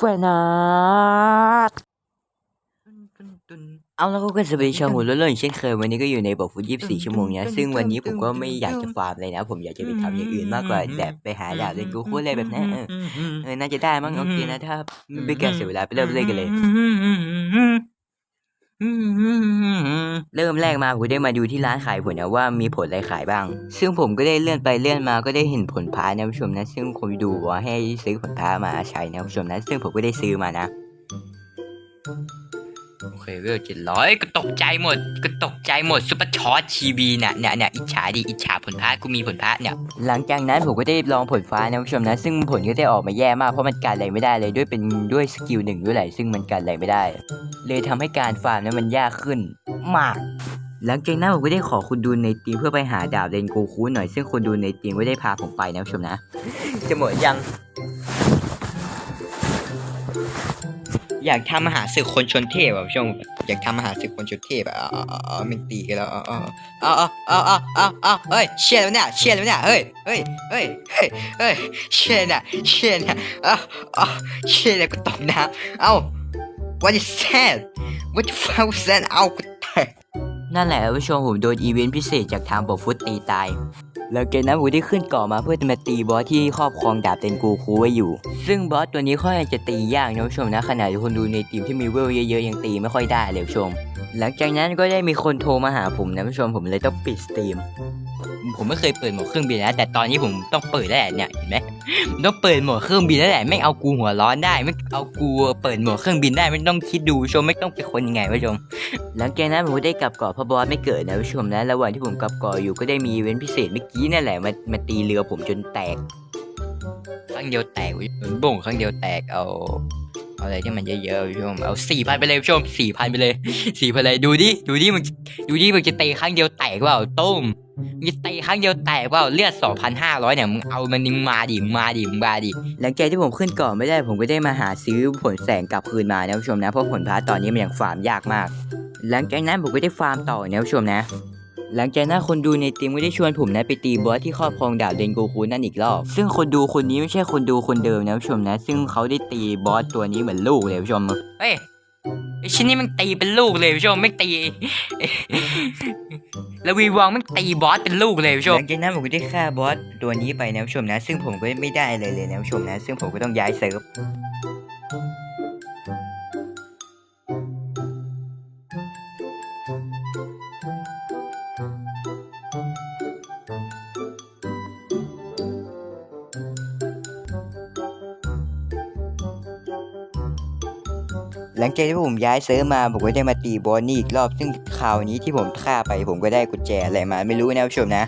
ฟนาดเอาแล้วก็สวัสดีชาวหมูล้วนๆเช่นเคยวันนี้ก็อยู่ในบอฟุตยี่สิบสี่ชั่วโมงนะซึ่งวันนี้ผมก็ไม่อยากจะฟาร์มเลยนะ ผมอยากจะไปทำอย่างอื่นมากกว่าแบบไปหาดาบเล่นกูคูอะไรแบบนั้นเออเออน่าจะได้มั้งโอเคนะถ้าไม่เป็นการเสียเวลาไปเริ่มเล่นกันเลย เริ่มแรกมาผมได้มาดูที่ร้านขายผลนะว่ามีผลอะไรขายบ้าง ซึ่งผมก็ได้เลื่อนไปเลื่อนมาก็ได้เห็นผลพานะผู้ชมนะ ซึ่งผมดูว่าให้ซื้อผลพามาใช้นะผู้ชมนะ ซึ่งผมก็ได้ซื้อมานะ โอเคเวลเจ็ดร้อยก็ตกใจหมดก็ตกใจหมดซุปเปอร์ช็อตทีวีเนี่ยเนี่ยเนี่ยอิจฉาดิอิจฉาผลพระกูมีผลพระเนี่ยหลังจากนั้นผมก็ได้ลองผลฟ้านะผู้ชมนะ ซึ่งผลก็ได้ออกมาแย่มากเพราะมันกันอะไรไม่ได้เลยด้วยเป็นด้วยสกิลหนึ่งด้วยแหละซึ่งมันกันอะไรไม่ได้ เลยทำให้การฟาร์มนั้นมันยากขึ้นมากหลังจากนั้นผมก็ได้ขอคุณดูในทีมเพื่อไปหาดาบเรนโกคูหน่อยซึ่งคุณดูในทีมก็ได้พาผมไปนะผู้ชมนะ จะหมดยัง อยากทำมหาศึกคนชนเทพแบบช่วงอยากทำมหาศึกคนชนเทพอะอ๋ออ๋ออ๋อมันตีกันแล้วอ๋ออ๋ออ๋ออ๋ออ๋ออ๋ออเฮ้ยเชี่ยแล้วเนี่ยเชี่ยแล้วเนี่ยเฮ้ยเฮ้ยเฮ้ยเฮ้ยเฮ้ยเชี่ยเนี่ยเชี่ยเนี่ยอ๋ออ๋อเชี่ยเนี่ยกูตกน้ำเอ้า what is that what the fuck was that เอ้ากูแตก นั่นแหละผู้ชมผมโดนอีเวนต์พิเศษจากทางบอฟุตตีตาย แล้วเกณฑ์นั้นผมได้ขึ้นเกาะมาเพื่อจะมาตีบอสที่ครอบครองดาบเต็นกูคูไว้อยู่ ซึ่งบอสตัวนี้ค่อนข้างจะตียากนะผู้ชมนะขนาดคนดูในทีมที่มีเวลเยอะๆยังตีไม่ค่อยได้เลยผู้ชม หลังจากนั้นก็ได้มีคนโทรมาหาผมนะผู้ชมผมเลยต้องปิดสตรีม ผมไม่เคยเปิดโหมดเครื่องบินนะแต่ตอนนี้ผมต้องเปิดแล้วแหละเนี่ยเห็นไหมผมต้องเปิดโหมดเครื่องบินแล้วแหละไม่เอากูหัวร้อนได้ ไม่เอากูเปิดโหมดเครื่องบินได้ไม่ต้องคิดดูชมไม่ต้องเป็นคนยังไงวะชม หลังจากนั้นผมก็ได้กลับเกาะเพราะบอสไม่เกิดนะผู้ชมนะระหว่างที่ผมกลับเกาะอยู่ก็ได้มีอีเวนต์พิเศษเมื่อกี้นั่นแหละมามาตีเรือผมจนแตกครั้งเดียวแตกเหมือนบ่งครั้งเดียวแตกเอา เอาอะไรที่มันเยอะๆผู้ชมเอาสี่พันไปเลยผู้ชมสี่พันไปเลยสี่พันเลยดูดิดูดิมึงดูดิมึงจะเตีครั้งเดียวแตกเปล่าต้มมึงจะตีครั้งเดียวแตกเปล่าเลือดสองพันห้าร้อยเนี่ยมึงเอามันมึงมาดิมมาดิมมาดิหลังจากที่ผมขึ้นเกาะไม่ได้ผมก็ได้มาหาซื้อผลแสงกลับคืนมานะผู้ชมนะเพราะผลพาตอนนี้มันยังฟาร์มยากมาก หลังจากนั้นผมก็ได้ฟาร์มต่อนะผู้ชมนะ หลังจากนั้นคนดูในทีมก็ได้ชวนผมนะไปตีบอสที่ครอบครองดาบเดนโกคูนั่นอีกรอบ ซึ่งคนดูคนนี้ไม่ใช่คนดูคนเดิมนะผู้ชมนะ ซึ่งเขาได้ตีบอสตัวนี้เหมือนลูกเลยผู้ชมเฮ้ยไอชิ้นนี้มันตีเป็นลูกเลยผู้ชมไม่ตีแล้ววีวองมันตีบอสเป็นลูกเลยผู้ชหมลังจากนั้นผมก็ได้ฆ่าบอสตัวนี้ไปนะผู้ชมนะ ซึ่งผมก็ไม่ได้เลยเลยนะผู้ชมนะ ซึ่งผมก็ต้องย้ายเซิร์ฟ หลังจากที่ผมย้ายเซิร์ฟมาผมก็ได้มาตีบอสนี่อีกรอบซึ่งคราวนี้ที่ผมฆ่าไป ผมก็ได้กุญแจอะไรมาไม่รู้นะผู้ชมนะ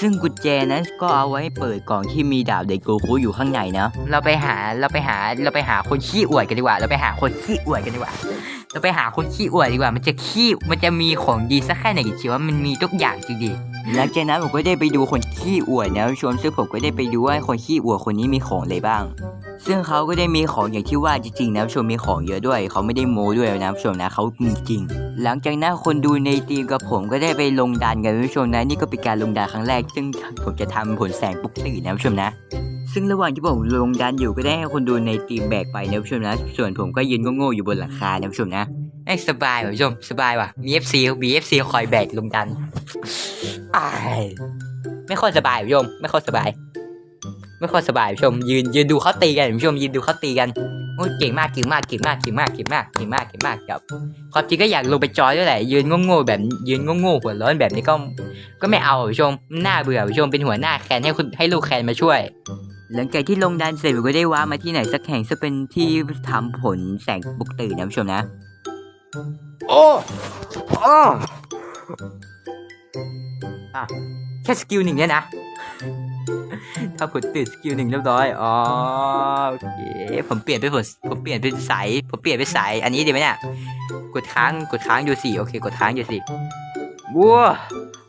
ซึ่งกุญแจนั้นก็เอาไว้เปิดกล่องที่มีดาบเด็กโกคูอยู่ข้างในนะเราไปหาเราไปหาเราไปหาคนขี้อวดกันดีกว่า เราไปหาคนขี้อวดกันดีกว่าเราไปหาคนขี้อวดดีกว่า มันจะขี้มันจะมีของดีสักแค่ไหนกี่ชีว่ามันมีทุกอย่างจริงดิ หลังจากนั้นผมก็ได้ไปดูคนขี้อวดนะผู้ชมซึ่งผมก็ได้ไปดูว่าคนขี้อวดคนนี้มีของอะไรบ้าง ซึ่งเขาก็ได้มีของอย่างที่ว่าจริงๆนะผู้ชมมีของเยอะด้วย เขาไม่ได้โม้ด้วยนะผู้ชมนะเขามีจริง หลังจากนั้นคนดูในทีมกับผมก็ได้ไปลงดันกันผู้ชมนะนี่ก็เป็นการลงดันครั้งแรก ซึ่งผมจะทำผลแสงปลุกตื่นนะผู้ชมนะซึ่งระหว่างที่ผมลงดันอยู่ก็ได้ให้คนดูในทีมแบกไปนะผู้ชมนะ ส่วนผมก็ยืนโง่ๆอยู่บนหลังคานะผู้ชมนะไอ้สบายผู้ชมสบายว่ะมี FC มี FC คอยแบกลงดันอ้าย ไม่ค่อยสบายผู้ชมไม่ค่อยสบาย ไม่ค่อยสบายผู้ชมยืนยืนดูเขาตีกันผู้ชมยืนดูเขาตีกันโอ้ยเก่งมากเก่งมากเก่งมากเก่งมากเก่งมากเก่งมากเก่งมากครับความจริงก็อยากลงไปจอยด้วยแหละยืนโง่ๆแบบยืนโง่ๆหัวร้อนแบบนี้ก็ก็ไม่เอาผู้ชมน่าเบื่อผู้ชมเป็นหัวหน้าแคนให้คุณให้ลูกแคนมาช่วย หลังจากที่ลงดันเสร็จผมก็ได้ว้ามาที่ไหนสักแห่งซึ่งเป็นที่ทำผลแสงปลุกตื่นนะผู้ชมนะ โอ้โอ้ อะแค่สกิลหนึ่งเนี่ยนะ ถ้าผลตื่นสกิลหนึ่งเรียบร้อย อ๋อโอเค ผมเปลี่ยนไปผลผมเปลี่ยนเป็นสายผมเปลี่ยนเป็นสาย อันนี้ดีไหมเนี่ย กดค้าง กดค้างดูสิ โอเค กดค้างดูสิว้า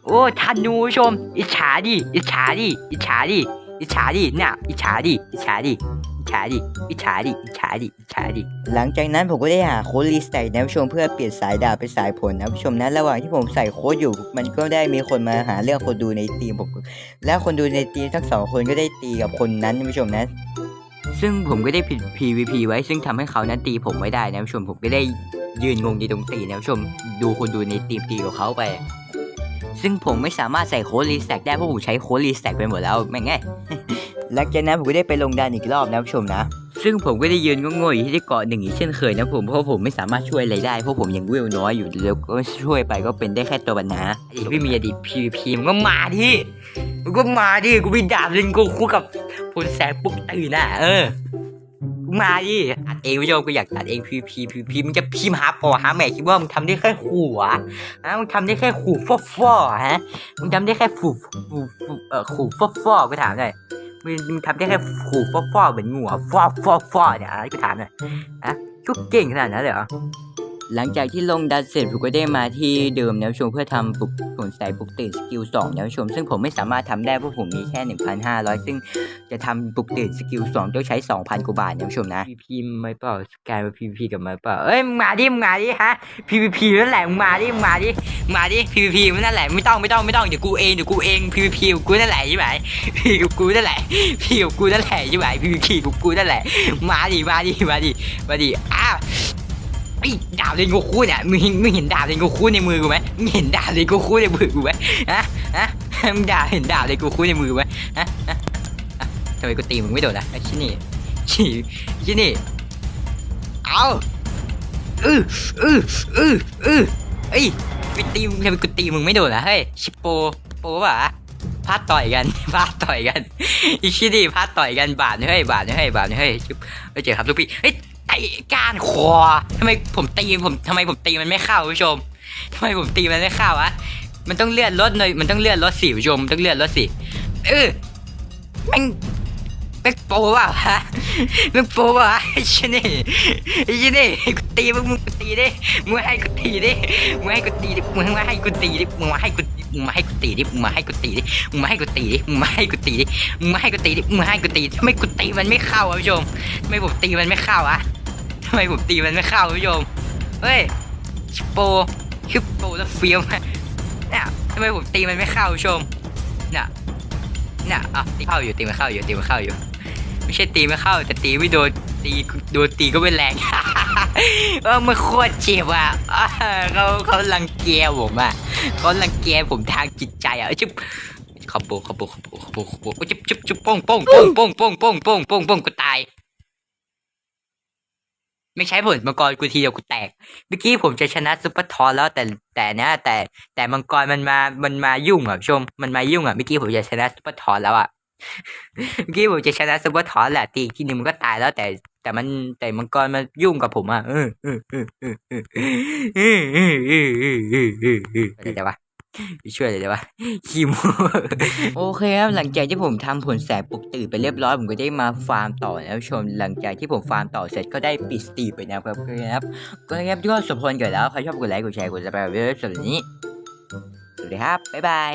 โอ้ทันนูชม อิจฉาดิ อิจฉาดิ อิจฉาดิ อิจฉาดิเนี่ยอิจฉาดิ อิจฉาดิ ฉาดิอิจฉาดิอิจฉาดิอิจฉาดิ หลังจากนั้นผมก็ได้หาโค้ดรีสไตล์นะผู้ชมเพื่อเปลี่ยนสายดาบเป็นสายผลนะผู้ชมนะระหว่างที่ผมใส่โค้ดอยู่ มันก็ได้มีคนมาหาเรื่องคนดูในทีมผมและคนดูในทีมทั้งสองคนก็ได้ตีกับคนนั้นนะผู้ชมนะซซึ่งผมก็ได้ผิด PVP ไว้ซึ่งทำให้เขานั้นตีผมไม่ได้นะผู้ชมผมก็ได้ยืนงงในตรงตีนะผู้ชมดูคนดูในตีมตีของเขาไป ซึ่งผมไม่สามารถใส่โค้ดรีสแต็กได้เพราะผมใช้โค้ดรีสแต็กไปหมดแล้วแม่งไง หลังจากนั้นผมก็ได้ไปลงดันอีกรอบนะผู้ชมนะ ซึ่งผมก็ได้ยืนโง่ๆอยู่ที่เกาะหนึ่งอีกเช่นเคยนะผมเพราะผมไม่สามารถช่วยอะไรได้เพราะผมยังเวลน้อยอยู่แล้วก็ช่วยไปก็เป็นได้แค่ตัวปัญหาอดีตพี่มีอดีต PVP มันก็มาดิมันก็มาดิกูมีดาบเล่นกูคู่กับพลแสงปุ๊กตื่นน่ะเออมาดิอัดเองผู้ชมกูอยากอัดเอง PVP PVP มึงจะพิมพ์หาปอหาแม่คิดว่ามึงทำได้แค่ขู่เหรอะฮะมึงทำได้แค่ขู่ฟอฟอฮะมึงทำได้แค่ขู่ขู่เออขู่ฟอฟอกูถามหน่อย มึงทำได้แค่ขู่ฟอฟอเหมือนงูอะฟอฟอฟอเนี่ยอะไรกูถามหน่อยอะทุกเก่งขนาดนั้นเลยเหรอ หลังจากที่ลงดันเสร็จผมก็ได้มาที่เดิมนะผู้ชมเพื่อทำปลุกผลสายปลุกตื่นสกิล2นะผู้ชม ซึ่งผมไม่สามารถทำได้เพราะผมมีแค่ 1,500 ซึ่งจะทำปลุกตื่นสกิล2ต้องใช้ 2,000กว่าบาทนะผู้ชมนะ PVP ไหมเปล่าสกายมา PVP กับไหมเปล่าเอ้ยมึงมาดิมึงมาดิฮะ PVP นั่นแหละมึงมาดิมึงมาดิมึงมาดิ PVP มันนั่นแหละไม่ต้องไม่ต้องไม่ต้องเดี๋ยวกูเองเดี๋ยวกูเอง PVP กับกูนั่นแหละใช่ไหมพี่กับกูนั่นแหละพี่กับกูนั่นแหละใช่ไหม PVP กับกูนั่นแหละมาดิมาดิมาดิมาดิอ้า ไอ้ดาบเลนโกคูเนี่ยมึงเห็นมึงเห็นดาบเลนโกคูในมือกูไหมมึงเห็นดาบเลนโกคูในมือกูไหมฮะฮะมึงด่าเห็นดาบเลนโกคูในมือกูไหมฮะฮะทำไมกูตีมึงไม่โดนล่ะไอ้ชิ้นนี่ชี้ชี้นี่เอาอืออืออืออือเอ้ยไปตีมึงทำไมกูตีมึงไม่โดนล่ะเฮ้ยชิโปโปป่ะพาดต่อยกันพาดต่อยกันอีชินี่พาดต่อยกันบาดเฮ้ยบาดเฮ้ยบาดเฮ้ยชิบเฮ้ยเจ๋ครับทุกพี่เฮ้ย ไอ้ก้านคอทำไมผมตีผมทำไมผมตีมันไม่เข้าผู้ชมทำไมผมตีมันไม่เข้าอะมันต้องเลื่อนรถหน่อยมันต้องเลื่อนรถสิผู้ชมต้องเลื่อนรถสิเออแม่ง แม่โปเปล่าฮะมึงโป๊ะไอ้ชนี่ไอ้ชนี่กูตีมึงมึงกูตีดิมึงให้กูตีดิมึงให้กูตีดิมึงมาให้กูตีดิมึงมาให้กูมึงมาให้กูตีดิมึงมาให้กูตีดิมึงมาให้กูตีดิมึงมาให้กูตีดิมึงมาให้กูตีดิมึงมาให้กูตีทำไมกูตีมันไม่เข้าอะผู้ชมทำไมผมตีมันไม่เข้าอะทำไมผมตีมันไม่เข้าผู้ชมเฮ้ยชิปโปชิปโปแล้วเฟี้ยวมากเนี่ยทำไมผมตีมันไม่เข้าผู้ชมเนี่ยเนี่ยอะตีเข้าอยู่ตีมันเข้าอยู่ตีมันเข้าอยู่ ไม่ใช่ตีไม่เข้า แต่ตีไม่โดนตีโดนตีก็ไม่แรงเออมันโคตรเจ็บอะอ่าเขาเขารังเกียผมอะเขารังเกียผมทางจิตใจอะจุ๊บขบโบขบโบขบโบขบโบขบโบจุ๊บจุ๊บจุ๊บป้งป้งป้งป้งป้งป้งป้งป้งป้งกูตาย ไม่ใช่ผลมังกรกูทีเดียวกูแตกเมื่อกี้ผมจะชนะซุปเปอร์ทอนแล้วแต่แต่นะแต่แต่มังกรมันมามันมายุ่งอะชม มันมายุ่งอะเมื่อกี้ผมจะชนะซุปเปอร์ทอนแล้วอะ เมื่อกี้ผมจะชนะซุปเปอร์ทอนแหละตีอีกทีหนึงมันก็ตายแล้วแต่ แต่มันแต่มังกรมันยุ่งกับผมอะเออเออเออเออเออเออเออเออเออเออเออเอออะวะช่วยเลยได้ปะขี้โมโอเคครับหลังจากที่ผมทำผลแสบปลุกตื่นไปเรียบร้อยผมก็ได้มาฟาร์มต่อนะผู้ชมหลังจากที่ผมฟาร์มต่อเสร็จก็ได้ปิดสตีไปนะครับก็นะครับก็นะครับก็สมควรเกิดแล้วใครชอบกดไลค์กดแชร์กดซับสไครต์ไว้สำหรับวันนี้สวัสดีครับบ๊ายบาย